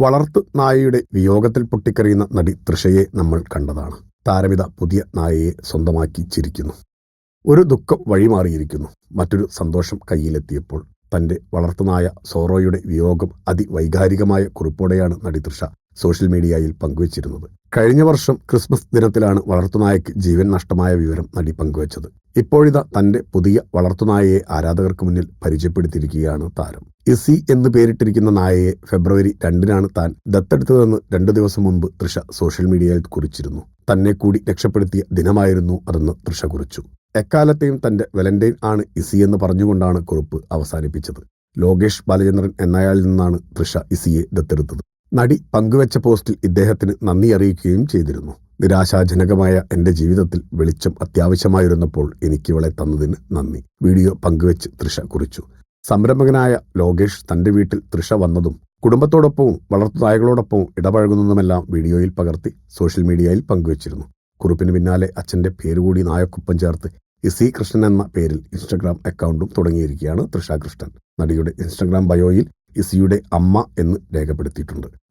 വളർത്തു നായയുടെ വിയോഗത്തിൽ പൊട്ടിക്കറിയുന്ന നടി തൃഷയെ നമ്മൾ കണ്ടതാണ്. താരവിത പുതിയ നായയെ സ്വന്തമാക്കി ചിരിക്കുന്നു. ഒരു ദുഃഖം വഴിമാറിയിരിക്കുന്നു. മറ്റൊരു സന്തോഷം കയ്യിലെത്തിയപ്പോൾ തന്റെ വളർത്തുനായ സോറോയുടെ വിയോഗം അതിവൈകാരികമായ കുറിപ്പോടെയാണ് നടി തൃഷ സോഷ്യൽ മീഡിയയിൽ പങ്കുവച്ചിരുന്നത്. കഴിഞ്ഞ വർഷം ക്രിസ്മസ് ദിനത്തിലാണ് വളർത്തുനായയ്ക്ക് ജീവൻ നഷ്ടമായ വിവരം നടി പങ്കുവച്ചത്. ഇപ്പോഴിതാ തന്റെ പുതിയ വളർത്തുനായയെ ആരാധകർക്ക് മുന്നിൽ പരിചയപ്പെടുത്തിയിരിക്കുകയാണ് താരം. ഇസി എന്ന് പേരിട്ടിരിക്കുന്ന നായയെ ഫെബ്രുവരി രണ്ടിനാണ് താൻ ദത്തെടുത്തതെന്ന് രണ്ടു ദിവസം മുമ്പ് തൃഷ സോഷ്യൽ മീഡിയയിൽ കുറിച്ചിരുന്നു. തന്നെ കൂടി രക്ഷപ്പെടുത്തിയ ദിനമായിരുന്നു അതെന്ന് തൃഷ കുറിച്ചു. എക്കാലത്തെയും തന്റെ വെലന്റൈൻ ആണ് ഇസി എന്ന് പറഞ്ഞുകൊണ്ടാണ് കുറിപ്പ് അവസാനിപ്പിച്ചത്. ലോകേഷ് ബാലചന്ദ്രൻ എന്നയാളിൽ നിന്നാണ് തൃഷ ഇസിയെ ദത്തെടുത്തത്. നടി പങ്കുവച്ച പോസ്റ്റിൽ ഇദ്ദേഹത്തിന് നന്ദി അറിയിക്കുകയും ചെയ്തിരുന്നു. നിരാശാജനകമായ എന്റെ ജീവിതത്തിൽ വെളിച്ചം അത്യാവശ്യമായിരുന്നപ്പോൾ എനിക്ക് ഇവളെ തന്നതിന് നന്ദി. വീഡിയോ പങ്കുവച്ച് തൃഷ കുറിച്ചു. സംരംഭകനായ ലോകേഷ് തന്റെ വീട്ടിൽ തൃഷ വന്നതും കുടുംബത്തോടൊപ്പവും വളർത്തുനായകളോടൊപ്പവും ഇടപഴകുന്നതുമെല്ലാം വീഡിയോയിൽ പകർത്തി സോഷ്യൽ മീഡിയയിൽ പങ്കുവച്ചിരുന്നു. കുറിപ്പിന് പിന്നാലെ അച്ഛന്റെ പേരുകൂടി നായക്കൊപ്പം ചേർത്ത് ഇസി കൃഷ്ണൻ എന്ന പേരിൽ ഇൻസ്റ്റഗ്രാം അക്കൗണ്ടും തുടങ്ങിയിരിക്കുകയാണ് തൃഷ കൃഷ്ണൻ നടിയുടെ ഇൻസ്റ്റഗ്രാം ബയോയിൽ ഇസിയുടെ അമ്മ എന്ന് രേഖപ്പെടുത്തിയിട്ടുണ്ട്.